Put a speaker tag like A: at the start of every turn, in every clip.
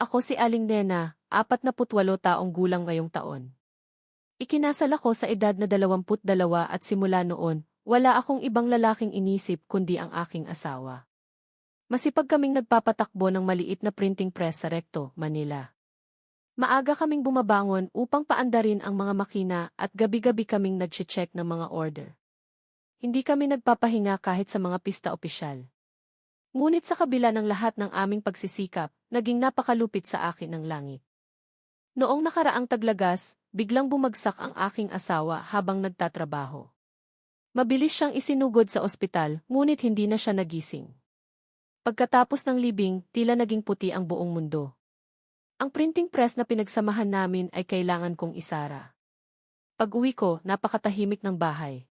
A: Ako si Aling Nena, 48 taong gulang ngayong taon. Ikinasal ako sa edad na 22 at simula noon, wala akong ibang lalaking inisip kundi ang aking asawa. Masipag kaming nagpapatakbo ng maliit na printing press sa Recto, Manila. Maaga kaming bumabangon upang paandarin ang mga makina at gabi-gabi kaming nag-check ng mga order. Hindi kami nagpapahinga kahit sa mga pista opisyal. Ngunit sa kabila ng lahat ng aming pagsisikap, naging napakalupit sa akin ng langit. Noong nakaraang taglagas, biglang bumagsak ang aking asawa habang nagtatrabaho. Mabilis siyang isinugod sa ospital, ngunit hindi na siya nagising. Pagkatapos ng libing, tila naging puti ang buong mundo. Ang printing press na pinagsamahan namin ay kailangan kong isara. Pag uwi ko, napakatahimik ng bahay.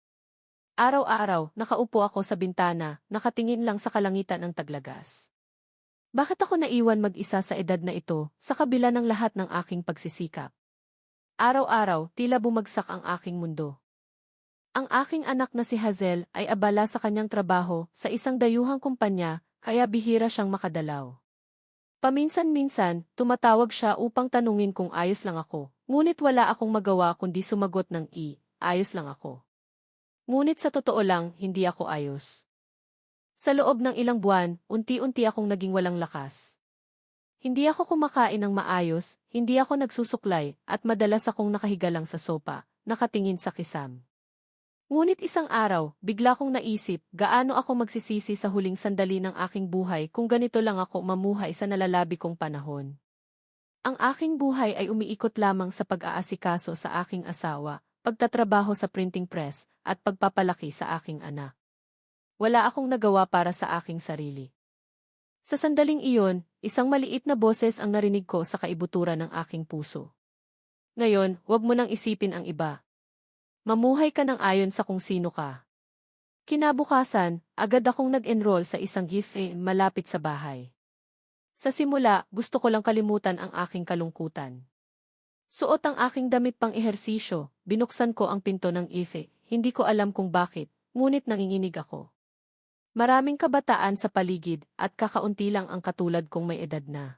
A: Araw-araw, nakaupo ako sa bintana, nakatingin lang sa kalangitan ng taglagas. Bakit ako naiwan mag-isa sa edad na ito, sa kabila ng lahat ng aking pagsisikap? Araw-araw, tila bumagsak ang aking mundo. Ang aking anak na si Hazel ay abala sa kanyang trabaho sa isang dayuhang kumpanya, kaya bihira siyang makadalaw. Paminsan-minsan, tumatawag siya upang tanungin kung ayos lang ako, ngunit wala akong magawa kundi sumagot ng i, ayos lang ako. Ngunit sa totoo lang, hindi ako ayos. Sa loob ng ilang buwan, unti-unti akong naging walang lakas. Hindi ako kumakain ng maayos, hindi ako nagsusuklay, at madalas akong nakahiga lang sa sopa, nakatingin sa kisam. Ngunit isang araw, bigla kong naisip, gaano ako magsisisi sa huling sandali ng aking buhay kung ganito lang ako mamuhay sa nalalabi kong panahon. Ang aking buhay ay umiikot lamang sa pag-aasikaso sa aking asawa, pagtatrabaho sa printing press, at pagpapalaki sa aking anak. Wala akong nagawa para sa aking sarili. Sa sandaling iyon, isang maliit na boses ang narinig ko sa kaibuturan ng aking puso. Ngayon, huwag mo nang isipin ang iba. Mamuhay ka ng ayon sa kung sino ka. Kinabukasan, agad akong nag-enroll sa isang gift eh, malapit sa bahay. Sa simula, gusto ko lang kalimutan ang aking kalungkutan. Suot ang aking damit pang ehersisyo, binuksan ko ang pinto ng ife, hindi ko alam kung bakit, ngunit nanginginig ako. Maraming kabataan sa paligid at kakaunti lang ang katulad kong may edad na.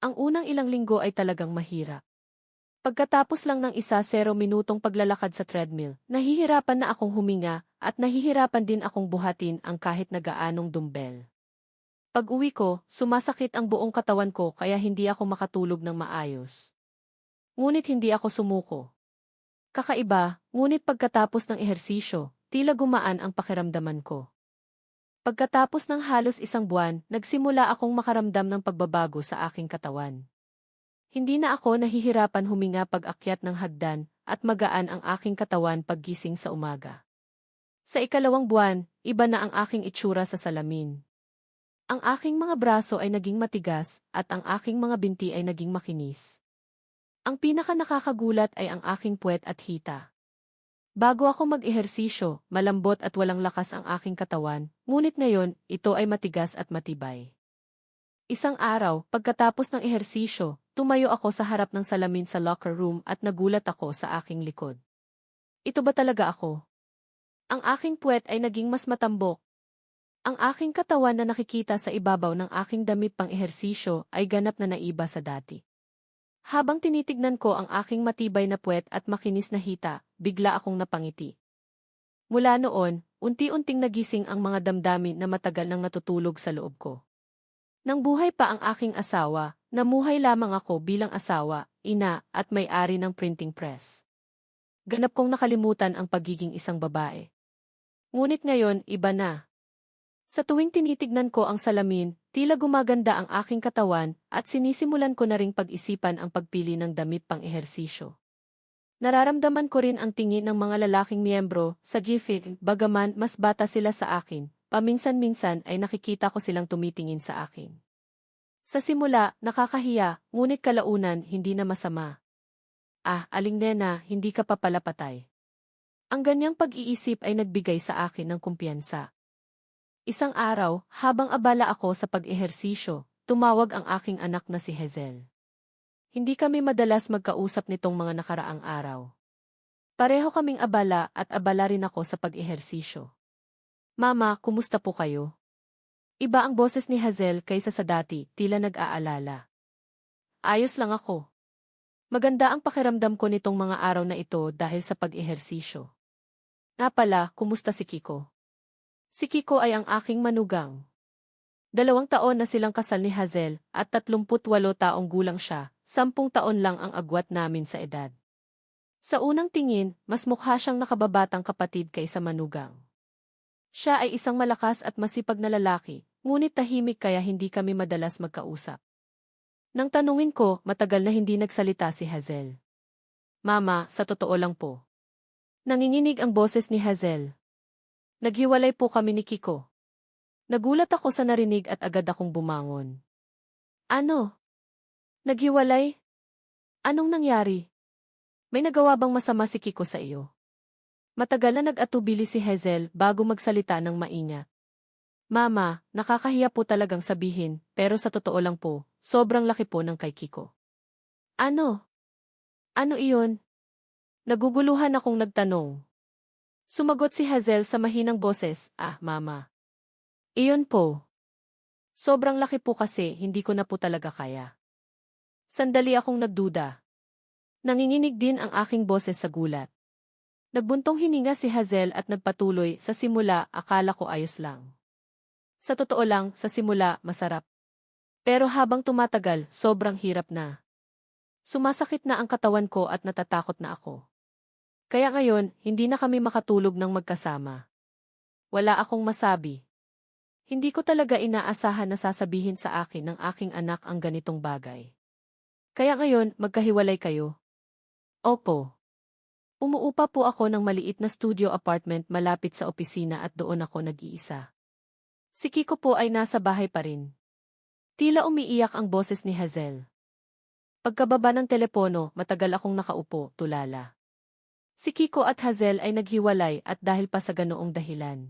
A: Ang unang ilang linggo ay talagang mahirap. Pagkatapos lang ng isa zero minutong paglalakad sa treadmill, nahihirapan na akong huminga at nahihirapan din akong buhatin ang kahit nagaanong dumbbell. Pag uwi ko, sumasakit ang buong katawan ko kaya hindi ako makatulog ng maayos. Ngunit hindi ako sumuko. Kakaiba, ngunit pagkatapos ng ehersisyo, tila gumaan ang pakiramdaman ko. Pagkatapos ng halos isang buwan, nagsimula akong makaramdam ng pagbabago sa aking katawan. Hindi na ako nahihirapan huminga pag-akyat ng hagdan at magaan ang aking katawan paggising sa umaga. Sa ikalawang buwan, iba na ang aking itsura sa salamin. Ang aking mga braso ay naging matigas at ang aking mga binti ay naging makinis. Ang pinaka nakakagulat ay ang aking puwet at hita. Bago ako mag-ehersisyo, malambot at walang lakas ang aking katawan, ngunit ngayon, ito ay matigas at matibay. Isang araw, pagkatapos ng ehersisyo, tumayo ako sa harap ng salamin sa locker room at nagulat ako sa aking likod. Ito ba talaga ako? Ang aking puwet ay naging mas matambok. Ang aking katawan na nakikita sa ibabaw ng aking damit pang ehersisyo ay ganap na naiba sa dati. Habang tinitignan ko ang aking matibay na puwet at makinis na hita, bigla akong napangiti. Mula noon, unti-unting nagising ang mga damdamin na matagal nang natutulog sa loob ko. Nang buhay pa ang aking asawa, namuhay lamang ako bilang asawa, ina, at may-ari ng printing press. Ganap kong nakalimutan ang pagiging isang babae. Ngunit ngayon, iba na. Sa tuwing tinitignan ko ang salamin, tila gumaganda ang aking katawan at sinisimulan ko na ring pag-isipan ang pagpili ng damit pang ehersisyo. Nararamdaman ko rin ang tingin ng mga lalaking miyembro sa GFIT, bagaman mas bata sila sa akin, paminsan-minsan ay nakikita ko silang tumitingin sa akin. Sa simula, nakakahiya, ngunit kalaunan hindi na masama. Ah, aling nena, hindi ka pa pala patay. Ang ganyang pag-iisip ay nagbigay sa akin ng kumpiyansa. Isang araw, habang abala ako sa pag-ehersisyo, tumawag ang aking anak na si Hazel. Hindi kami madalas magkausap nitong mga nakaraang araw. Pareho kaming abala at abala rin ako sa pag-ehersisyo. Mama, kumusta po kayo? Iba ang boses ni Hazel kaysa sa dati, tila nag-aalala. ayos lang ako. Maganda ang pakiramdam ko nitong mga araw na ito dahil sa pag-ehersisyo. Nga pala, kumusta si Kiko? Si Kiko ay ang aking manugang. Dalawang taon na silang kasal ni Hazel at 38 taong gulang siya, sampung taon lang ang agwat namin sa edad. Sa unang tingin, mas mukha siyang nakababatang kapatid kaysa manugang. Siya ay isang malakas at masipag na lalaki, ngunit tahimik kaya hindi kami madalas magkausap. Nang tanungin ko, matagal na hindi nagsalita si Hazel. Mama, sa totoo lang po. Nanginginig ang boses ni Hazel. Naghiwalay po kami ni Kiko. Nagulat ako sa narinig at agad akong bumangon. Ano? Naghiwalay? Anong nangyari? May nagawa bang masama si Kiko sa iyo? Matagal na nag-atubili si Hazel bago magsalita ng maingat. Mama, nakakahiya po talagang sabihin, pero sa totoo lang po, sobrang laki po ng kay Kiko. Ano? Ano iyon? Naguguluhan akong nagtanong. Sumagot si Hazel sa mahinang boses, ah, mama. Iyon po. Sobrang laki po kasi hindi ko na po talaga kaya. Sandali akong nagduda. Nanginginig din ang aking boses sa gulat. Nagbuntong hininga si Hazel at nagpatuloy sa simula akala ko ayos lang. Sa totoo lang, sa simula, masarap. Pero habang tumatagal, sobrang hirap na. Sumasakit na ang katawan ko at natatakot na ako. Kaya ngayon, hindi na kami makatulog ng magkasama. Wala akong masabi. Hindi ko talaga inaasahan na sasabihin sa akin ng aking anak ang ganitong bagay. Kaya ngayon, magkahiwalay kayo. Opo. Umuupa po ako ng maliit na studio apartment malapit sa opisina at doon ako nag-iisa. Si Kiko po ay nasa bahay pa rin. Tila umiiyak ang boses ni Hazel. Pagkababa ng telepono, matagal akong nakaupo, tulala. Si Kiko at Hazel ay naghiwalay at dahil pa sa ganoong dahilan.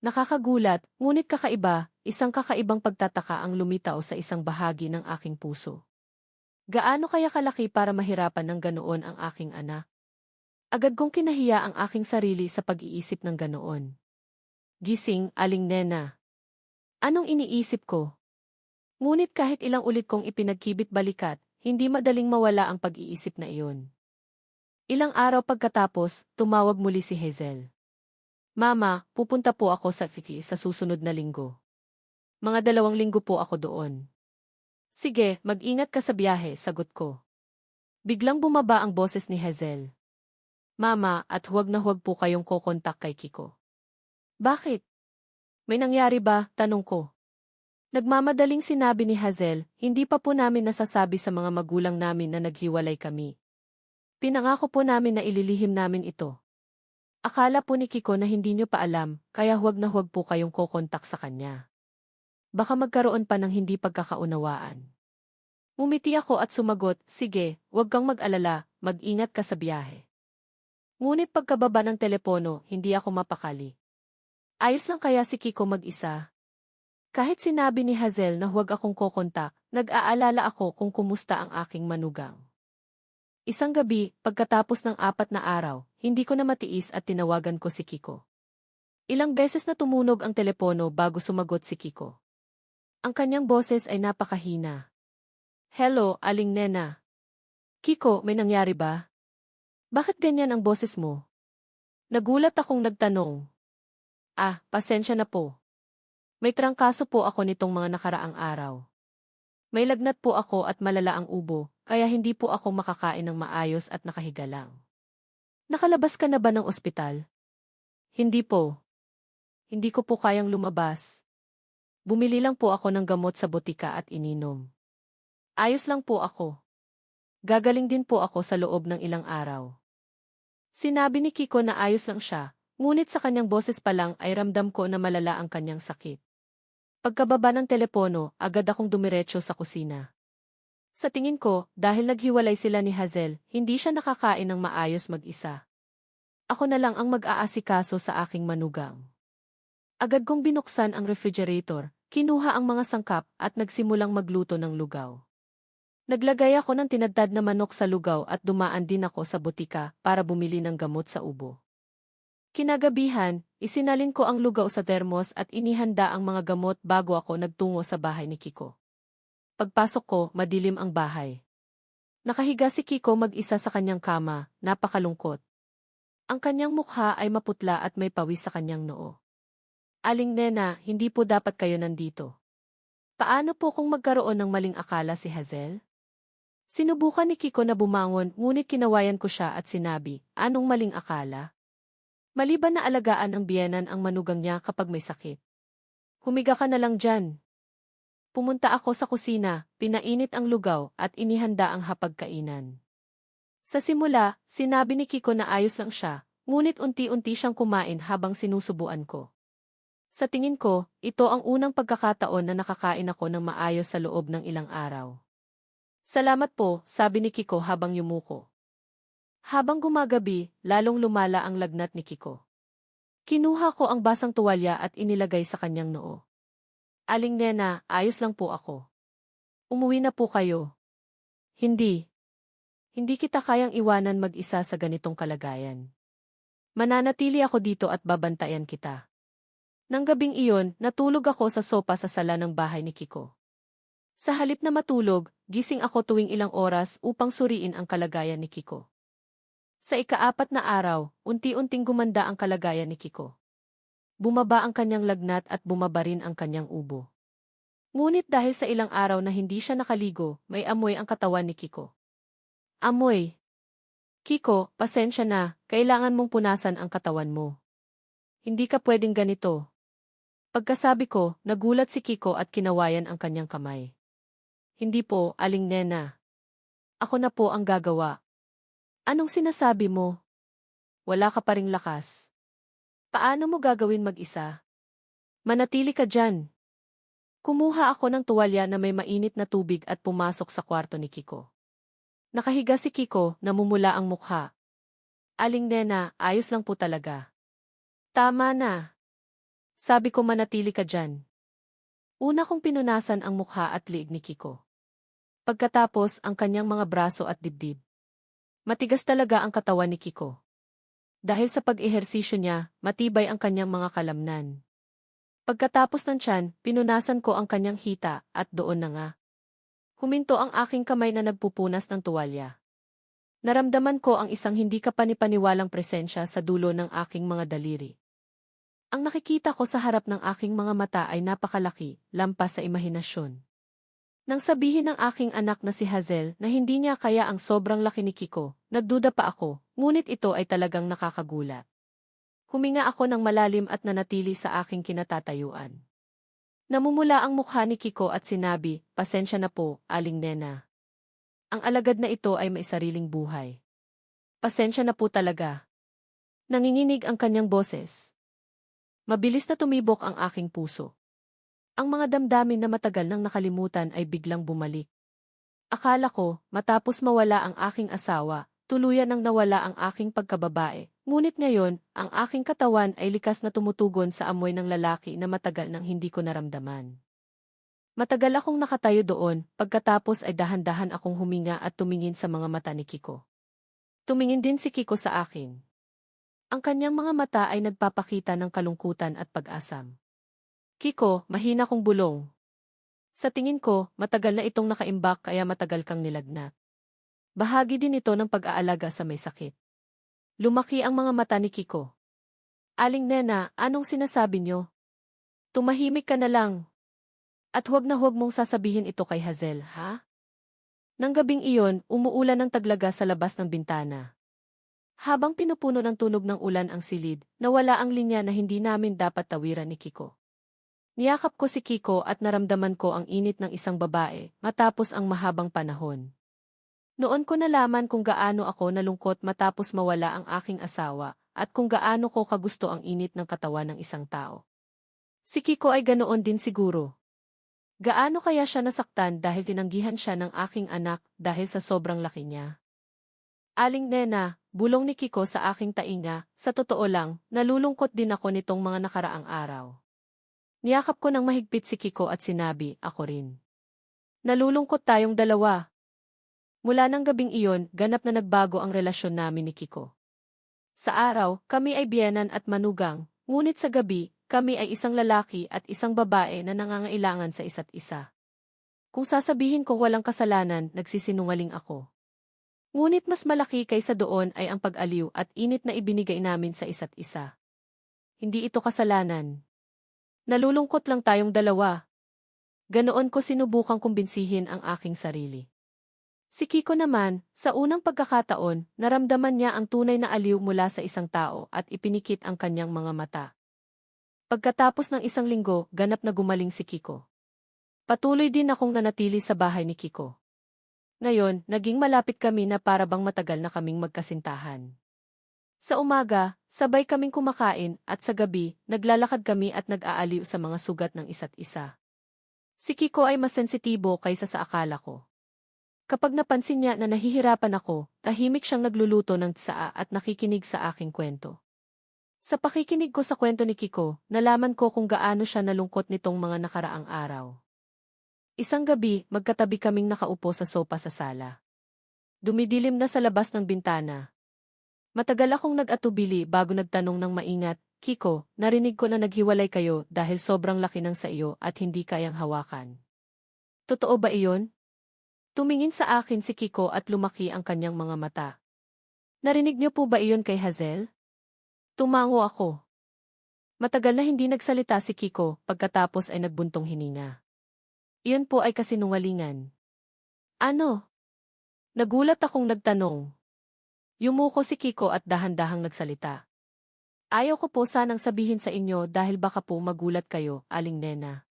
A: Nakakagulat, ngunit kakaiba, isang kakaibang pagtataka ang lumitaw sa isang bahagi ng aking puso. Gaano kaya kalaki para mahirapan ng ganoon ang aking anak? Agad kong kinahiya ang aking sarili sa pag-iisip ng ganoon. Gising, aling nena. Anong iniisip ko? Ngunit kahit ilang ulit kong ipinagkibit balikat, hindi madaling mawala ang pag-iisip na iyon. Ilang araw pagkatapos, tumawag muli si Hazel. Mama, pupunta po ako sa Fiki sa susunod na linggo. Mga dalawang linggo po ako doon. Sige, mag-ingat ka sa biyahe, sagot ko. Biglang bumaba ang boses ni Hazel. Mama, at huwag na huwag po kayong kokontak kay Kiko. Bakit? May nangyari ba? Tanong ko. Nagmamadaling sinabi ni Hazel, hindi pa po namin nasasabi sa mga magulang namin na naghiwalay kami. Pinangako po namin na ililihim namin ito. Akala po ni Kiko na hindi niyo pa alam, kaya huwag na huwag po kayong kokontak sa kanya. Baka magkaroon pa ng hindi pagkakaunawaan. Mumiti ako at sumagot, sige, huwag kang mag-alala, mag-ingat ka sa biyahe. Ngunit pagkababa ng telepono, hindi ako mapakali. Ayos lang kaya si Kiko mag-isa. Kahit sinabi ni Hazel na huwag akong kokontak, nag-aalala ako kung kumusta ang aking manugang. Isang gabi, pagkatapos ng apat na araw, hindi ko na matiis at tinawagan ko si Kiko. Ilang beses na tumunog ang telepono bago sumagot si Kiko. Ang kanyang boses ay napakahina. Hello, aling nena. Kiko, may nangyari ba? Bakit ganyan ang boses mo? Nagulat akong nagtanong. Ah, pasensya na po. May trangkaso po ako nitong mga nakaraang araw. May lagnat po ako at malala ang ubo, kaya hindi po ako makakain ng maayos at nakahiga lang. Nakalabas ka na ba ng ospital? Hindi po. Hindi ko po kayang lumabas. Bumili lang po ako ng gamot sa botika at ininom. Ayos lang po ako. Gagaling din po ako sa loob ng ilang araw. Sinabi ni Kiko na ayos lang siya, ngunit sa kanyang boses pa lang ay ramdam ko na malala ang kanyang sakit. Pagkababa ng telepono, agad akong dumiretso sa kusina. Sa tingin ko, dahil naghiwalay sila ni Hazel, hindi siya nakakain ng maayos mag-isa. Ako na lang ang mag-aasikaso sa aking manugang. Agad kong binuksan ang refrigerator, kinuha ang mga sangkap at nagsimulang magluto ng lugaw. Naglagay ako ng tinadtad na manok sa lugaw at dumaan din ako sa butika para bumili ng gamot sa ubo. Kinagabihan, isinalin ko ang lugaw sa termos at inihanda ang mga gamot bago ako nagtungo sa bahay ni Kiko. Pagpasok ko, madilim ang bahay. Nakahiga si Kiko mag-isa sa kanyang kama, napakalungkot. Ang kanyang mukha ay maputla at may pawis sa kanyang noo. Aling Nena, hindi po dapat kayo nandito. Paano po kung magkaroon ng maling akala si Hazel? Sinubukan ni Kiko na bumangon ngunit kinawayan ko siya at sinabi, anong maling akala? Maliban na alagaan ang biyenan ang manugang niya kapag may sakit. Humiga ka na lang dyan. Pumunta ako sa kusina, pinainit ang lugaw at inihanda ang hapagkainan. Sa simula, sinabi ni Kiko na ayos lang siya, ngunit unti-unti siyang kumain habang sinusubuan ko. Sa tingin ko, ito ang unang pagkakataon na nakakain ako ng maayos sa loob ng ilang araw. Salamat po, sabi ni Kiko habang yumuko. Habang gumagabi, lalong lumala ang lagnat ni Kiko. Kinuha ko ang basang tuwalya at inilagay sa kanyang noo. Aling nena, ayos lang po ako. Umuwi na po kayo. Hindi. Hindi kita kayang iwanan mag-isa sa ganitong kalagayan. Mananatili ako dito at babantayan kita. Nang gabing iyon, natulog ako sa sopa sa sala ng bahay ni Kiko. Sa halip na matulog, gising ako tuwing ilang oras upang suriin ang kalagayan ni Kiko. Sa ikaapat na araw, unti-unting gumanda ang kalagayan ni Kiko. Bumaba ang kanyang lagnat at bumaba rin ang kanyang ubo. Ngunit dahil sa ilang araw na hindi siya nakaligo, may amoy ang katawan ni Kiko. Amoy. Kiko, pasensya na, kailangan mong punasan ang katawan mo. Hindi ka pwedeng ganito. Pagkasabi ko, nagulat si Kiko at kinawayan ang kanyang kamay. Hindi po, aling nena. Ako na po ang gagawa. Anong sinasabi mo? Wala ka pa ring lakas. Paano mo gagawin mag-isa? Manatili ka dyan. Kumuha ako ng tuwalya na may mainit na tubig at pumasok sa kwarto ni Kiko. Nakahiga si Kiko, namumula ang mukha. Aling nena, ayos lang po talaga. Tama na. Sabi ko manatili ka dyan. Una kong pinunasan ang mukha at liig ni Kiko. Pagkatapos ang kanyang mga braso at dibdib. Matigas talaga ang katawan ni Kiko. Dahil sa pag-ehersisyo niya, matibay ang kanyang mga kalamnan. Pagkatapos ng tiyan, pinunasan ko ang kanyang hita at doon na nga. Huminto ang aking kamay na nagpupunas ng tuwalya. Naramdaman ko ang isang hindi kapanipaniwalang presensya sa dulo ng aking mga daliri. Ang nakikita ko sa harap ng aking mga mata ay napakalaki, lampas sa imahinasyon. Nang sabihin ng aking anak na si Hazel na hindi niya kaya ang sobrang laki ni Kiko, nagduda pa ako, ngunit ito ay talagang nakakagulat. Huminga ako ng malalim at nanatili sa aking kinatatayuan. Namumula ang mukha ni Kiko at sinabi, pasensya na po, aling nena. Ang alagad na ito ay may sariling buhay. Pasensya na po talaga. Nanginginig ang kanyang boses. Mabilis na tumibok ang aking puso. Ang mga damdamin na matagal nang nakalimutan ay biglang bumalik. Akala ko, matapos mawala ang aking asawa, tuluyan nang nawala ang aking pagkababae. Ngunit ngayon, ang aking katawan ay likas na tumutugon sa amoy ng lalaki na matagal nang hindi ko naramdaman. Matagal akong nakatayo doon, pagkatapos ay dahan-dahan akong huminga at tumingin sa mga mata ni Kiko. Tumingin din si Kiko sa akin. Ang kanyang mga mata ay nagpapakita ng kalungkutan at pag-asam. Kiko, mahina kong bulong. Sa tingin ko, matagal na itong nakaimbak kaya matagal kang nilagnat. Bahagi din ito ng pag-aalaga sa may sakit. Lumaki ang mga mata ni Kiko. Aling Nena, anong sinasabi niyo? Tumahimik ka na lang. At huwag na huwag mong sasabihin ito kay Hazel, ha? Nang gabing iyon, umuulan ng taglaga sa labas ng bintana. Habang pinupuno ng tunog ng ulan ang silid, nawala ang linya na hindi namin dapat tawiran ni Kiko. Niyakap ko si Kiko at naramdaman ko ang init ng isang babae matapos ang mahabang panahon. Noon ko nalaman kung gaano ako nalungkot matapos mawala ang aking asawa at kung gaano ko kagusto ang init ng katawan ng isang tao. Si Kiko ay ganoon din siguro. Gaano kaya siya nasaktan dahil tinanggihan siya ng aking anak dahil sa sobrang laki niya? Aling Nena, bulong ni Kiko sa aking tainga, sa totoo lang, nalulungkot din ako nitong mga nakaraang araw. Niyakap ko ng mahigpit si Kiko at sinabi, ako rin. Nalulungkot tayong dalawa. Mula ng gabing iyon, ganap na nagbago ang relasyon namin ni Kiko. Sa araw, kami ay biyenan at manugang, ngunit sa gabi, kami ay isang lalaki at isang babae na nangangailangan sa isa't isa. Kung sasabihin ko walang kasalanan, nagsisinungaling ako. Ngunit mas malaki kaysa doon ay ang pag-aliw at init na ibinigay namin sa isa't isa. Hindi ito kasalanan. Nalulungkot lang tayong dalawa. Ganoon ko sinubukang kumbinsihin ang aking sarili. Si Kiko naman, sa unang pagkakataon, naramdaman niya ang tunay na aliw mula sa isang tao at ipinikit ang kanyang mga mata. Pagkatapos ng isang linggo, ganap na gumaling si Kiko. Patuloy din akong nanatili sa bahay ni Kiko. Ngayon, naging malapit kami na para bang matagal na kaming magkasintahan. Sa umaga, sabay kaming kumakain at sa gabi, naglalakad kami at nag-aaliw sa mga sugat ng isa't isa. Si Kiko ay mas sensitibo kaysa sa akala ko. Kapag napansin niya na nahihirapan ako, tahimik siyang nagluluto ng tsaa at nakikinig sa aking kwento. Sa pakikinig ko sa kwento ni Kiko, nalaman ko kung gaano siya nalungkot nitong mga nakaraang araw. Isang gabi, magkatabi kaming nakaupo sa sopa sa sala. Dumidilim na sa labas ng bintana. Matagal akong nag-atubili bago nagtanong ng maingat, Kiko, narinig ko na naghiwalay kayo dahil sobrang laki ng sa iyo at hindi kayang hawakan. Totoo ba iyon? Tumingin sa akin si Kiko at lumaki ang kanyang mga mata. Narinig niyo po ba iyon kay Hazel? Tumango ako. Matagal na hindi nagsalita si Kiko pagkatapos ay nagbuntong hininga. Iyon po ay kasinungalingan. Ano? Nagulat akong nagtanong. Yumuko si Kiko at dahan-dahang nagsalita. Ayaw ko po sanang sabihin sa inyo dahil baka po magulat kayo, aling nena.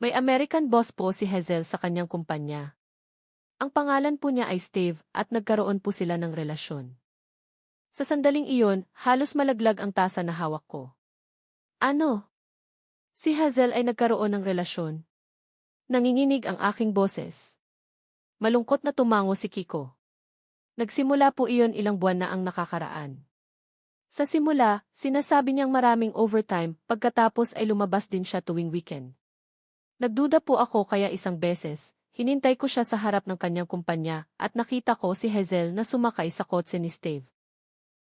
A: May American boss po si Hazel sa kanyang kumpanya. Ang pangalan po niya ay Steve at nagkaroon po sila ng relasyon. Sa sandaling iyon, halos malaglag ang tasa na hawak ko. Ano? Si Hazel ay nagkaroon ng relasyon. Nanginginig ang aking boses. Malungkot na tumango si Kiko. Nagsimula po iyon ilang buwan na ang nakakaraan. Sa simula, sinasabi niyang maraming overtime pagkatapos ay lumabas din siya tuwing weekend. Nagduda po ako kaya isang beses, Hinintay ko siya sa harap ng kanyang kumpanya at nakita ko si Hazel na sumakay sa kotse ni Steve.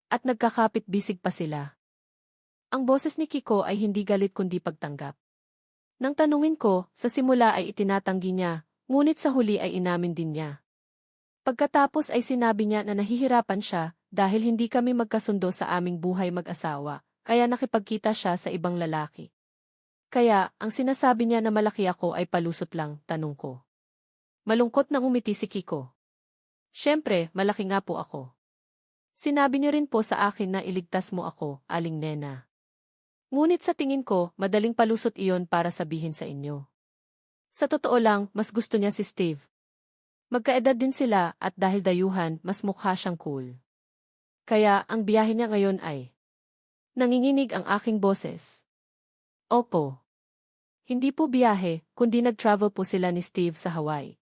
A: At nagkakapit bisig pa sila. Ang boses ni Kiko ay hindi galit kundi pagtanggap. Nang tanungin ko, sa simula ay itinatanggi niya, ngunit sa huli ay inamin din niya. Pagkatapos ay sinabi niya na nahihirapan siya dahil hindi kami magkasundo sa aming buhay mag-asawa, kaya nakipagkita siya sa ibang lalaki. Kaya, ang sinasabi niya na malaki ako ay palusot lang, tanong ko. Malungkot na umiti si Kiko. Siyempre, malaki nga po ako. Sinabi niyo rin po sa akin na iligtas mo ako, aling nena. Ngunit sa tingin ko, madaling palusot iyon para sabihin sa inyo. Sa totoo lang, mas gusto niya si Steve. Magkaedad din sila at dahil dayuhan, mas mukha siyang cool. Kaya, ang biyahe niya ngayon ay... Nanginginig ang aking boses. Opo. Hindi po biyahe, kundi nag-travel po sila ni Steve sa Hawaii.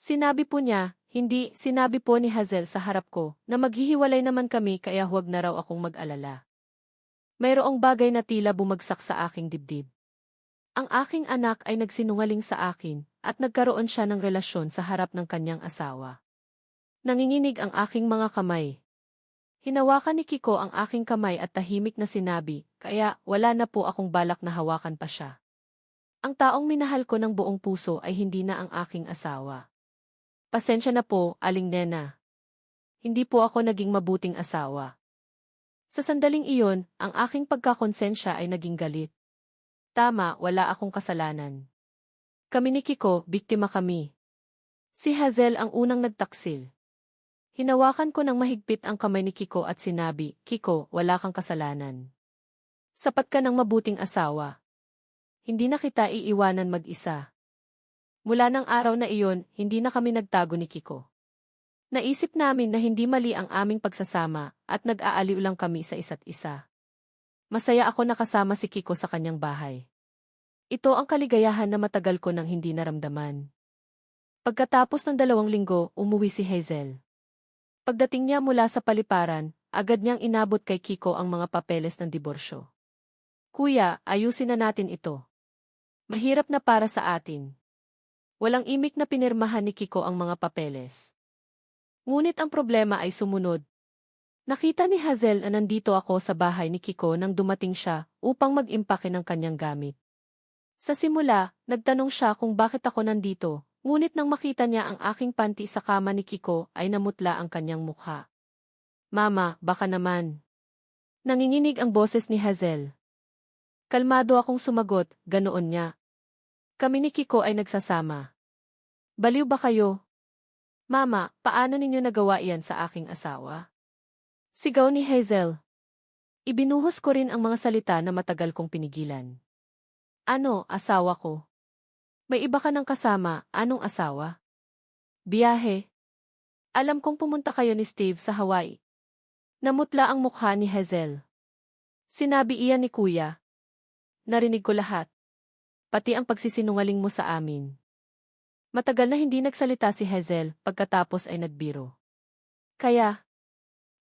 A: Sinabi po niya, hindi, sinabi po ni Hazel sa harap ko, na maghihiwalay naman kami kaya huwag na raw akong mag-alala. Mayroong bagay na tila bumagsak sa aking dibdib. Ang aking anak ay nagsinungaling sa akin, at nagkaroon siya ng relasyon sa harap ng kanyang asawa. Nanginginig ang aking mga kamay. Hinawakan ni Kiko ang aking kamay at tahimik na sinabi, kaya wala na po akong balak na hawakan pa siya. Ang taong minahal ko ng buong puso ay hindi na ang aking asawa. Pasensya na po, aling nena. Hindi po ako naging mabuting asawa. Sa sandaling iyon, ang aking pagkakonsensya ay naging galit. Tama, wala akong kasalanan. Kami ni Kiko, biktima kami. Si Hazel ang unang nagtaksil. Hinawakan ko ng mahigpit ang kamay ni Kiko at sinabi, Kiko, wala kang kasalanan. Sapat ka ng mabuting asawa. Hindi na kita iiwanan mag-isa. Mula ng araw na iyon, hindi na kami nagtago ni Kiko. Naisip namin na hindi mali ang aming pagsasama at nag-aaliw lang kami sa isa't isa. Masaya ako nakasama si Kiko sa kanyang bahay. Ito ang kaligayahan na matagal ko nang hindi naramdaman. Pagkatapos ng dalawang linggo, umuwi si Hazel. Pagdating niya mula sa paliparan, agad niyang inabot kay Kiko ang mga papeles ng diborsyo. Kuya, ayusin na natin ito. Mahirap na para sa atin. Walang imik na pinirmahan ni Kiko ang mga papeles. Ngunit ang problema ay sumunod. Nakita ni Hazel na nandito ako sa bahay ni Kiko nang dumating siya upang mag-impake ng kanyang gamit. Sa simula, nagtanong siya kung bakit ako nandito, ngunit nang makita niya ang aking panty sa kama ni Kiko ay namutla ang kanyang mukha. Mama, baka naman. Nanginginig ang boses ni Hazel. Kalmado akong sumagot, ganoon niya. Kami ni Kiko ay nagsasama. Baliw ba kayo? Mama, paano ninyo nagawa iyan sa aking asawa? Sigaw ni Hazel. Ibinuhos ko rin ang mga salita na matagal kong pinigilan. Ano, asawa ko? May iba ka ng kasama, anong asawa? Biyahe. Alam kong pumunta kayo ni Steve sa Hawaii. Namutla ang mukha ni Hazel. Sinabi iyan ni Kuya. Narinig ko lahat. Pati ang pagsisinungaling mo sa amin. Matagal na hindi nagsalita si Hazel pagkatapos ay nagbiro. Kaya,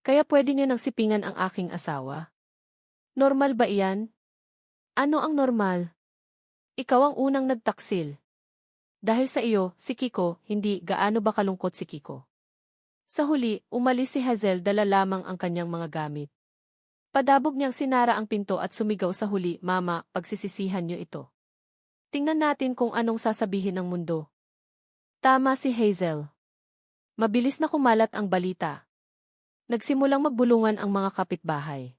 A: kaya pwede niyo nang sipingan ang aking asawa? Normal ba iyan? Ano ang normal? Ikaw ang unang nagtaksil. Dahil sa iyo, si Kiko, hindi gaano ba kalungkot si Kiko. Sa huli, umalis si Hazel dala lamang ang kanyang mga gamit. Padabog niyang sinara ang pinto at sumigaw sa huli, Mama, pagsisisihan niyo ito. Tingnan natin kung anong sasabihin ng mundo. Tama si Hazel. Mabilis na kumalat ang balita. Nagsimulang magbulungan ang mga kapitbahay.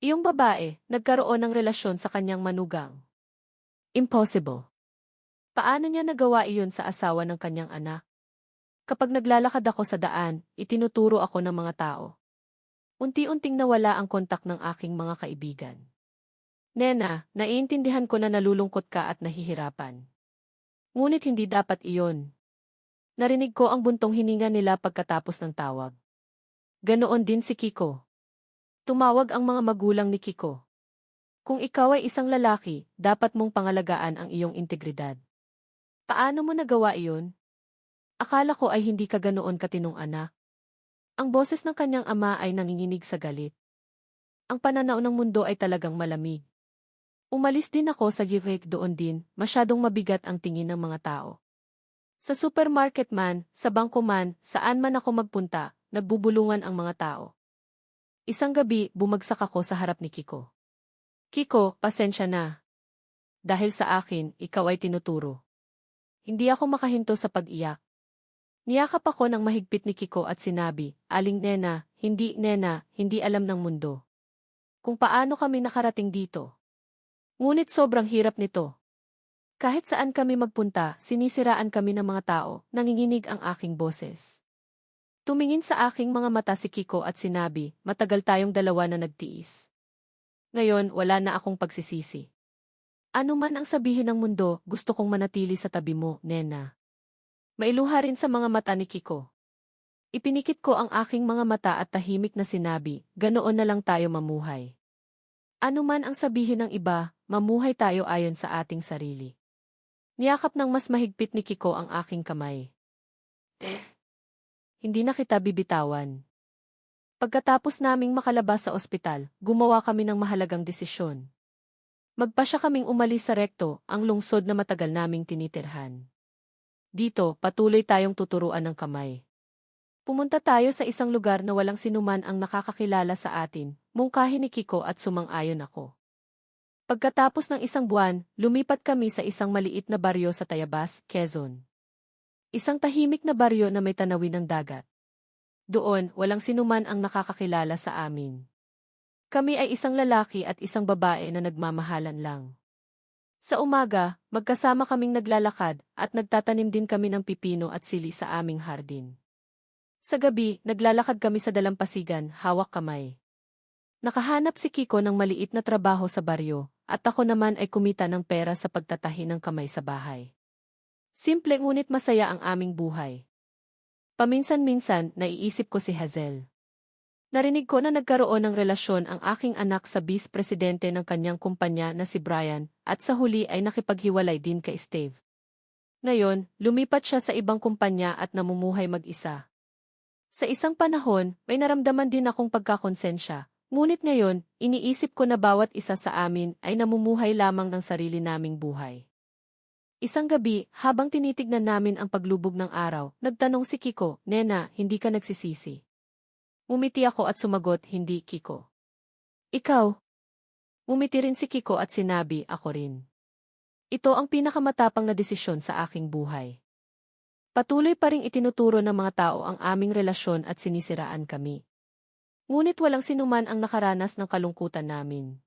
A: Iyong babae, nagkaroon ng relasyon sa kanyang manugang. Impossible. Paano niya nagawa iyon sa asawa ng kanyang anak? Kapag naglalakad ako sa daan, itinuturo ako ng mga tao. Unti-unting nawala ang kontak ng aking mga kaibigan. Nena, naiintindihan ko na nalulungkot ka at nahihirapan. Ngunit hindi dapat iyon. Narinig ko ang buntong hininga nila pagkatapos ng tawag. Ganoon din si Kiko. Tumawag ang mga magulang ni Kiko. Kung ikaw ay isang lalaki, dapat mong pangalagaan ang iyong integridad. Paano mo nagawa iyon? Akala ko ay hindi ka ganoon katinong anak. Ang boses ng kanyang ama ay nanginginig sa galit. Ang pananaw ng mundo ay talagang malamig. Umalis din ako sa Givek doon din, masyadong mabigat ang tingin ng mga tao. Sa supermarket man, sa bangko man, saan man ako magpunta, nagbubulungan ang mga tao. Isang gabi, bumagsak ako sa harap ni Kiko. Kiko, pasensya na. Dahil sa akin, ikaw ay tinuturo. Hindi ako makahinto sa pag-iyak. Niyakap ako ng mahigpit ni Kiko at sinabi, Aling Nena, hindi Nena, hindi alam ng mundo. Kung paano kami nakarating dito. Ngunit sobrang hirap nito. Kahit saan kami magpunta, sinisiraan kami ng mga tao, nanginginig ang aking boses. Tumingin sa aking mga mata si Kiko at sinabi, matagal tayong dalawa na nagtiis. Ngayon, wala na akong pagsisisi. Ano man ang sabihin ng mundo, gusto kong manatili sa tabi mo, Nena. Mailuha rin sa mga mata ni Kiko. Ipinikit ko ang aking mga mata at tahimik na sinabi, ganoon na lang tayo mamuhay. Ano man ang sabihin ng iba, mamuhay tayo ayon sa ating sarili. Niyakap ng mas mahigpit ni Kiko ang aking kamay. Eh, hindi na kita bibitawan. Pagkatapos naming makalabas sa ospital, gumawa kami ng mahalagang desisyon. Magpasya kaming umalis sa rekto, ang lungsod na matagal naming tinitirhan. Dito, patuloy tayong tuturuan ng kamay. Pumunta tayo sa isang lugar na walang sinuman ang nakakakilala sa atin, mungkahi ni Kiko at sumang-ayon ako. Pagkatapos ng isang buwan, lumipat kami sa isang maliit na baryo sa Tayabas, Quezon. Isang tahimik na baryo na may tanawin ng dagat. Doon, walang sinuman ang nakakakilala sa amin. Kami ay isang lalaki at isang babae na nagmamahalan lang. Sa umaga, magkasama kaming naglalakad at nagtatanim din kami ng pipino at sili sa aming hardin. Sa gabi, naglalakad kami sa dalampasigan, hawak kamay. Nakahanap si Kiko ng maliit na trabaho sa baryo, at ako naman ay kumita ng pera sa pagtatahi ng kamay sa bahay. Simple ngunit masaya ang aming buhay. Paminsan-minsan, naiisip ko si Hazel. Narinig ko na nagkaroon ng relasyon ang aking anak sa vice-presidente ng kanyang kumpanya na si Brian, at sa huli ay nakipaghiwalay din kay Steve. Ngayon, lumipat siya sa ibang kumpanya at namumuhay mag-isa. Sa isang panahon, may naramdaman din akong pagkakonsensya, ngunit ngayon, iniisip ko na bawat isa sa amin ay namumuhay lamang ng sarili naming buhay. Isang gabi, habang tinitignan namin ang paglubog ng araw, nagtanong si Kiko, Nena, hindi ka nagsisisi. Umiti ako at sumagot, hindi, Kiko. Ikaw? Umiti rin si Kiko at sinabi, ako rin. Ito ang pinakamatapang na desisyon sa aking buhay. Patuloy pa ring itinuturo ng mga tao ang aming relasyon at sinisiraan kami. Ngunit walang sinuman ang nakaranas ng kalungkutan namin.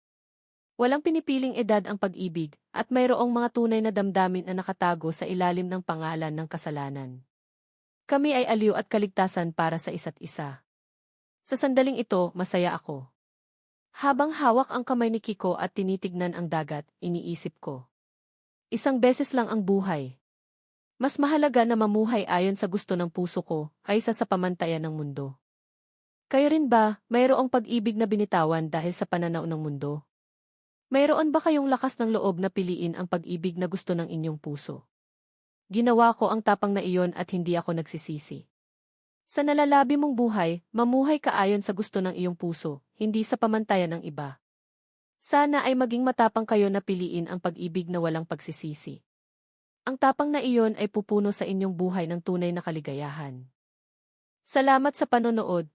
A: Walang pinipiling edad ang pag-ibig, at mayroong mga tunay na damdamin na nakatago sa ilalim ng pangalan ng kasalanan. Kami ay aliw at kaligtasan para sa isa't isa. Sa sandaling ito, masaya ako. Habang hawak ang kamay ni Kiko at tinitignan ang dagat, iniisip ko. Isang beses lang ang buhay. Mas mahalaga na mamuhay ayon sa gusto ng puso ko, kaysa sa pamantayan ng mundo. Kayo rin ba, mayroong pag-ibig na binitawan dahil sa pananaw ng mundo? Mayroon ba kayong lakas ng loob na piliin ang pag-ibig na gusto ng inyong puso? Ginawa ko ang tapang na iyon at hindi ako nagsisisi. Sa nalalabi mong buhay, mamuhay ka ayon sa gusto ng iyong puso, hindi sa pamantayan ng iba. Sana ay maging matapang kayo na piliin ang pag-ibig na walang pagsisisi. Ang tapang na iyon ay pupuno sa inyong buhay ng tunay na kaligayahan. Salamat sa panonood,